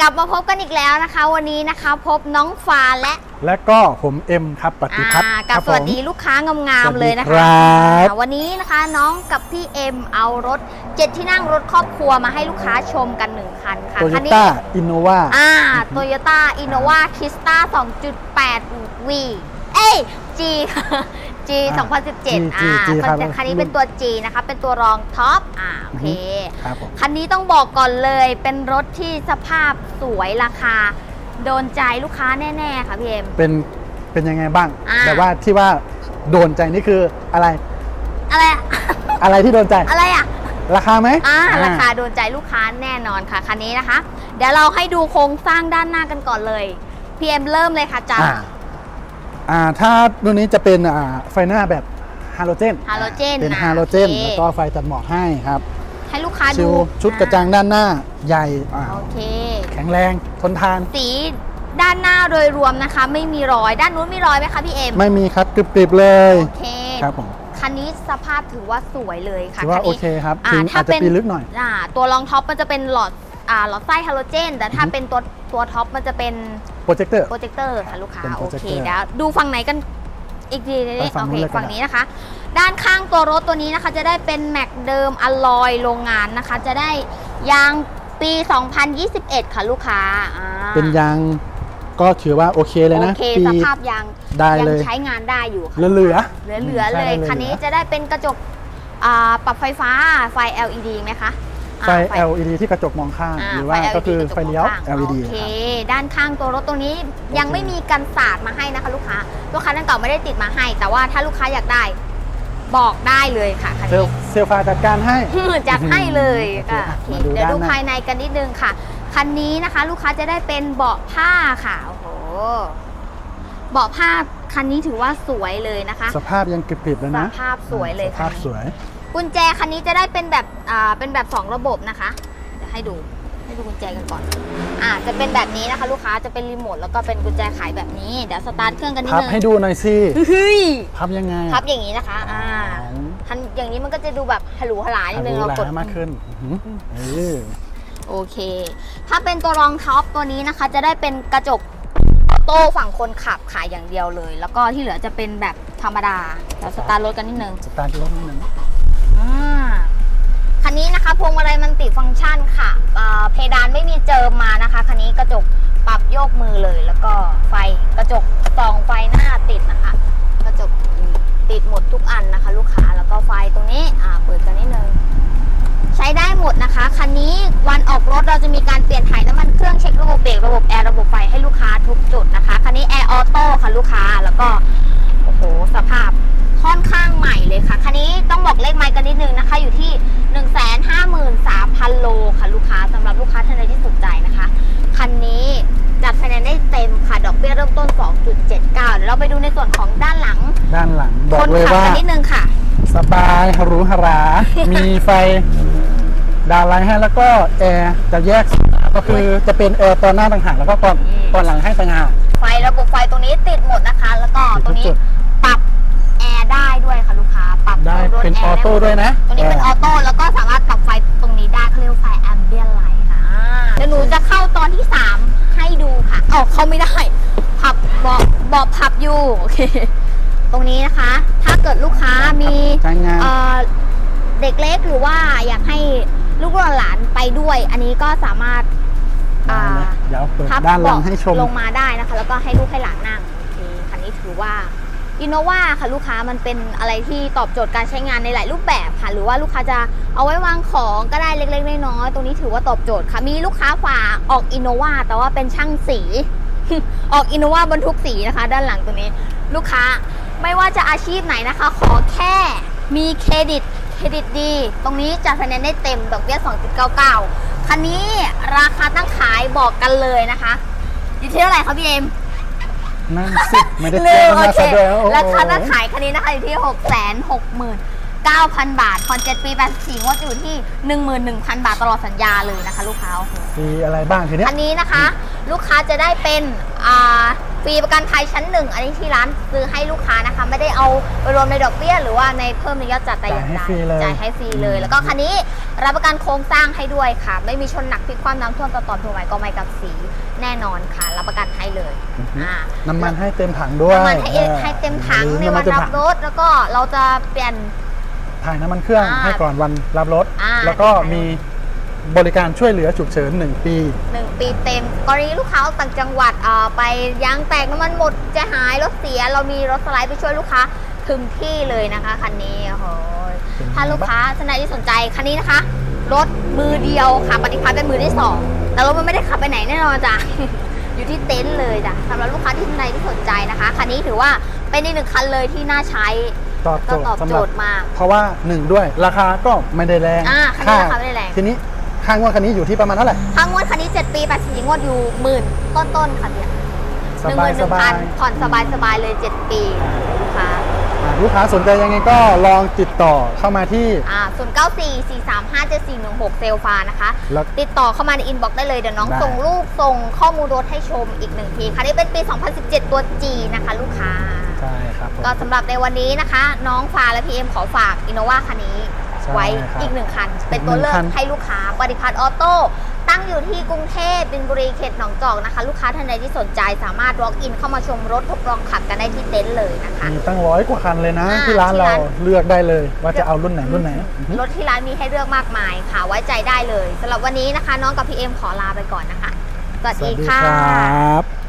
กลับมาพบกันอีกแล้วนะคะ วันนี้นะคะ พบน้องฟ้าและและก็ผมเอ็มครับปฏิพัฒน์อ่าคกับรับสวัสดีผม ลูกค้างามๆเลยนะสวัคะสดีครับอ่าวันนี้นะคะน้องกับพี่เอ็มเอารถเจ็ดที่นั่งรถครอบครัวมาให้ลูกค้าชมกันหนึ่งคันค่ะโตโยคันี้ต้าอินโนวา อ่าโตโยต้าอินโนวาคิสตา2.8 V เอ้ย G ค่ะ G 2017อ่าคันนี้เป็นตัว G นะคะ เป็นตัวรองท็อป อ่า โอเค ครับผม คันนี้ต้องบอกก่อนเลย เป็นรถที่สภาพสวยราคา โดนใจลูกค้าแน่ ๆ ค่ะพี่เอ็ม เป็นเป็นยังไงบ้าง อ่าแบบว่าที่ว่าโดนใจนี่คืออะไรอะไรอะ อะไรที่โดนใจ อะไรอะ ราคาไหมอ่าอ่ราคาโดนใจลูกค้าแน่นอนค่ะ คันนี้นะคะ เดี๋ยวเราให้ดูโครงสร้างด้านหน้ากันก่อนเลยพี่เอ็มเริ่มเลยค่ะจ้าอ่า อ่าถ้ารุ่นนี้จะเป็นอ่าไฟหน้าแบบฮาโลเจนฮาโลเจนเป็นนะฮาโลเจนโอเค แล้วก็ไฟตัดหมอกให้ครับให้ลูกค้าชิดูวชุดกระจังด้านหน้าใหญ่อ่าโอเค แข็งแรงทนทาน สีด้านหน้าโดยรวมนะคะ ไม่มีรอย ด้านนู้นมีรอยไหมคะพี่เอ็มไม่มีครับกริบๆเลยโอเคครับผมคันนี้สภาพถือว่าสวยเลยค่ะถือว่าคันโอนี้ เคครับอ่าถึงถ้าอาจจะเป็น ปีลึกหน่อย อ่าตัวรองท็อปมันจะเป็นหลอดอ่าหลอดไส้ฮาโลเจน แต่ถ้าอือฮึ เป็นตัวตัวท็อปมันจะเป็นโป รเจคเตอร์ โปรเจคเตอร์ค่ะลูกค้าเป็นโอเค projector เดี๋ยวดูฝั่งไหนกันอีกทีนึงไปฝั่งโอนู้เค นเลยก็ได้ ฝั่งนี้นะคะ ด้านข้างตัวรถตัวนี้นะคะจะได้เป็นแม็กเดิมอลลอยโรงงานนะคะ จะได้ยางปี 2021 ค่ะลูกค้าอ่าเป็นยางก็ถือว่าโอเคเลยนะโอเคปีสภาพยางได้ยัเลยใช้งานได้อยู่ค่ะ เหลือ เหลือเหลือๆเลยใช่คันนี้จะได้เป็นกระจกอ่าปรับไฟฟ้าไฟ LED ไหมคะ ไฟอ่า LED ที่กระจกมองข้างอ่าหรือว่าไฟ LED ก็คือกระจไฟเลี้ยวมองข้าง LED โอเค ครับ ด้านข้างตัวรถตัวนี้ยังโอเคไม่มีกันสาดมาให้นะคะลูกค้า ลูกค้าดังเก่าไม่ได้ติดมาให้ แต่ว่าถ้าลูกค้าอยากได้ บอกได้เลยค่ะคันเซลนี้เซลฟ้าจัดการให้ จัดให้เลยโอเคค่ะอะโอเคมาดูเดี๋ยวด้านดูหน้า ภายในกันนิดนึงค่ะ คันนี้นะคะ ลูกค้าจะได้เป็นเบาะผ้าค่ะ โอ้โห เบาะผ้าคันนี้ถือว่าสวยเลยนะคะ สภาพยังกริบๆแล้วสนะภาพสวยเลยสค่ะภาพสวย กุญแจคันนี้จะได้เป็นแบบอ่าเป็นแบบสองระบบนะคะเดี๋ยวให้ดูให้ดูกุญแจกันก่อนอ่าจะเป็นแบบนี้นะคะ ลูกค้าจะเป็นรีโมทแล้วก็เป็นกุญแจขายแบบนี้เดี๋ยวสตาร์ทเครื่องกันนิดพับนึงให้ดูหน่อยสิเฮ้ยพับยังไงพับอย่างนี้นะคะอ่าทันอย่างนี้มันก็จะดูแบบหรูหรานิดนึงดูเราหกดลามากขึ้นอื้อหือเออโอเค ถ้าเป็นตัวรองท็อปตัวนี้นะคะ จะได้เป็นกระจกออโต้ฝั่งคนขับขายอย่างเดียวเลย แล้วก็ที่เหลือจะเป็นแบบธรรมดาเดี๋ยวสตาร์ทรถกันนิดนึงสตาร์ทรถนิดนึงอ่า คันนี้นะคะพวงมาลัยมันติฟังก์ชันค่ะเพดานไม่มีเจิมมานะคะคันนี้กระจกปรับโยกมือเลย แล้วก็ไฟกระจกส่องไฟหน้าติดนะคะ กระจกติดหมดทุกอันนะคะ ลูกค้าแล้วก็ไฟตรงนี้อ่าเปิดกันนิดนึงใช้ได้หมดนะคะคันนี้วันออกรถเราจะมีการเปลี่ยนถ่ายน้ำมันเครื่องเช็คระบบเบรกระบบแอร์ระบบไฟให้ลูกค้าทุกจุดนะคะคันนี้แอร์ออโต้ค่ะลูกค้าแล้วก็โอ้โหสภาพ ค่อนข้างใหม่เลยค่ะ คันนี้ต้องบอกเลขไมล์กันนิดนึงนะคะ อยู่ที่ 153,000 โลค่ะลูกค้าสำหรับลูกค้าท่านใดที่สนใจนะคะ คันนี้จัดไฟแนนซ์ได้เต็มค่ะ ดอกเบี้ยเริ่มต้น 2.79เดี๋ยวเราไปดูในส่วนของด้านหลังด้านหลัง บอคกนเลยขับว่า กันนิดนึงค่ะ สบายหรูหรา มีไฟ ดาวน์ไลท์ให้แล้วก็แอร์จะแยกก็คือจะเป็นแอร์ตอนหน้าต่างหากแล้วก็ตอนอืม ตอนหลังให้ต่างหาก ไฟระบบไฟตรงนี้ติดหมดนะคะ แล้วก็ตรงนี้ติดทุกจุด ได้โหมดเป็นแร์ออโต้ด้วยนะตรงนี้เป็นแออร์อโต้แล้วก็สามารถปรับไฟตรงนี้ได้เขาเรียกว่าไฟแอมเบียนไลท์ค่ะอ่าเดี๋ยวหนูจะเข้าตอนที่ 3 ให้ดูค่ะเออเข้าไม่ได้ พับเบาะเบาะพับอยู่โอเค ตรงนี้นะคะ ถ้าเกิดลูกค้ามีใช้งาน เอ่อเด็กเล็กหรือว่าอยากให้ลูกหลานไปด้วย อันนี้ก็สามารถอ่า เดี๋ยวเปิดพับด้านหลังเบาะให้ชมลงมาได้นะคะ แล้วก็ให้ลูกให้หลานนั่งโอเคคันนี้ถือว่า อินโนวาค่ะลูกค้ามันเป็นอะไรที่ตอบโจทย์การใช้งานในหลายรูปแบบค่ะ หรือว่าลูกค้าจะเอาไว้วางของก็ได้เล็กๆน้อยๆตรงนี้ถือว่าตอบโจทย์ค่ะ มีลูกค้าฝากออกอินโนวาแต่ว่าเป็นช่างสี ออกอินโนวาบรรทุกสีนะคะ ด้านหลังตรงนี้ ลูกค้าไม่ว่าจะอาชีพไหนนะคะ ขอแค่มีเครดิตเครดิตดี ตรงนี้จะคะแนนได้เต็มดอกเบี้ย 2.99 คันนี้ราคาตั้งขายบอกกันเลยนะคะ อยู่ที่เท่าไหร่คะพี่เอ็ม นั่นสิ ไม่ได้ลืเจอมโอมาเคซะด้วยโอ้โห ราคาตั้งขายคันนี้นะคะอยู่ที่ 6 6 9 0 0 0 บาทผ่อน7ปี84งวดอยู่ที่ 11,000 บาทตลอดสัญญาเลยนะคะ ลูกค้าโอ้โห มีอะไรบ้างทีเนี้ย อันนี้นะคะ ลูกค้าจะได้เป็นอ่า ฟรีประกันภัยชั้นหนึ่งอันนี้ที่ร้านซื้อให้ลูกค้านะคะ ไม่ได้เอาไปรวมในดอกเบี้ย หรือว่าในเพิ่มในยอดจัดแต่อย่างใดจ่ายให้ฟรีเลย จ่ายให้ฟรีเลยอืมแล้วก็คันนี้รับประกันโครงสร้างให้ด้วยค่ะ ไม่มีชนหนักพลิกความน้ำท่วมต่อต่อถูกไหมก็ไม่กับสีแน่นอนค่ะ รับประกันให้เลยอ่า น้ำมันให้เต็มถังด้วยน้ำมันให้เองออให้เต็มถังในวันำมัเต็มรับถังรถแล้วก็เราจะเปลี่ยน ถ่ายน้ำมันเครื่องอ่าให้ก่อนวันรับรถ อ่าแล้วก็ถ่ายมี บริการช่วยเหลือฉุกเฉิน 1 ปี หนึ่งปีเต็มกรณีลูกค้าออกต่างจังหวัดเอ่อไปยางแตกน้ำมันหมดจะหายรถเสีย เรามีรถสไลด์ไปช่วยลูกค้าถึงที่เลยนะคะคันนี้โอ้โหเป็นไงถ้าลูกค้าท่านใดที่สนใจคันนี้นะคะ รถมือเดียวค่ะปฏิพัทธ์เป็นมือที่สองแต่รถมันไม่ได้ขับไปไหนแน่นอนจ้ะ อยู่ที่เต็นท์เลยจ้ะสำหรับลูกค้าที่ท่านใดที่สนใจนะคะคันนี้ถือว่าเป็นอีกหนึ่งคันเลยที่น่าใช้ตอบก็โจทตอบย์สำหโจรับทย์มาก เพราะว่าหนึ่งด้วยราคาก็ไม่ได้แรงอ่าคันนี้ราคาไม่ได้แรง ทีนี้ ค่างวดคันนี้อยู่ที่ประมาณเท่าไหร่ทั้งงวดคันนี้ 7 ปี8สีงวดอยู่หมื่นต้นๆ ค่ะเนี่ยสหนึ่งหบายมื่นหสนึ่งบาพัยนผ่อนสบายๆเลย 7 ปีค่ะอ่าลูกค้าสนใจยังไงก็ลองติดต่อเข้ามาที่อ่า0 9 4 4 3 5 7 4 1 6เซลฟานะคะแล้วติดต่อเข้ามาในอินบ็อกซ์ได้เลย เดี๋ยวน้องได้ส่งรูปส่งข้อมูลรถให้ชมอีกหนึ่งทีค่ะนี่เป็นปี 2017 ตัว G นะคะ ลูกค้า ใช่ครับผมก็สำหรับในวันนี้นะคะ น้องฟ้าและพีเอ็มขอฝากอินโนวาคันนี้ใช่ ไว้ครับอีกหนึ่งคัน เป็นตัวเลือกอีกหนึ่งคันให้ลูกค้าปฏิพัฒน์ออโต้ตั้งอยู่ที่กรุงเทพบินบุรีเขตหนองจอกนะคะ ลูกค้าท่านใดที่สนใจสามารถ walk in เข้ามาชมรถทดลองขับกันได้ที่เต็นท์เลยนะคะ มีตั้งร้อยกว่าคันเลยนะอ่าที่ร้านที่เราร้านเลือกได้เลย ว่าจะเอารุ่นไหนรุ่นไหนอือฮึรถที่ร้านมีให้เลือกมากมายค่ะ ไว้ใจได้เลยสำหรับวันนี้นะคะ น้องกับพี่เอ็มขอลาไปก่อนนะคะสวัสสวัดีสดีค่ะครับ